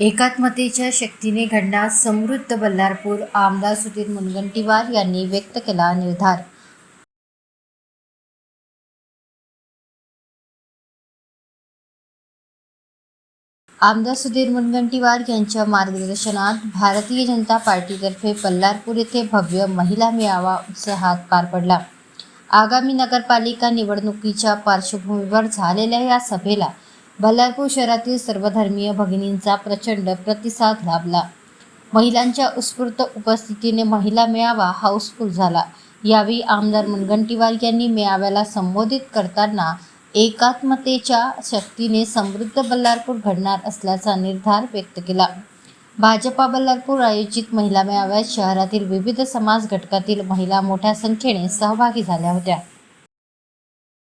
एकात्मतेच्या शक्तीने घडणार समृद्ध बल्लारपूर आमदार सुधीर मुनगंटीवार यांनी व्यक्त केला निर्धार. आमदार सुधीर मुनगंटीवार यांच्या मार्गदर्शनात भारतीय जनता पार्टीतर्फे बल्लारपूर येथे भव्य महिला मेळावा उत्साहात पार पडला. आगामी नगरपालिका निवडणुकीच्या पार्श्वभूमीवर झालेल्या या सभेला बल्लारपूर शहरातील सर्वधर्मीय भगिनींचा प्रचंड प्रतिसाद लाभला. महिलांच्या उत्स्फूर्त उपस्थितीने महिला मेळावा हाऊसफुल झाला. यावेळी आमदार मुनगंटीवार यांनी मेळाव्याला संबोधित करताना एकात्मतेच्या शक्तीने समृद्ध बल्लारपूर घडणार असल्याचा निर्धार व्यक्त केला. भाजपा बल्लारपूर आयोजित महिला मेळाव्यात शहरातील विविध समाज घटकातील महिला मोठ्या संख्येने सहभागी झाल्या होत्या.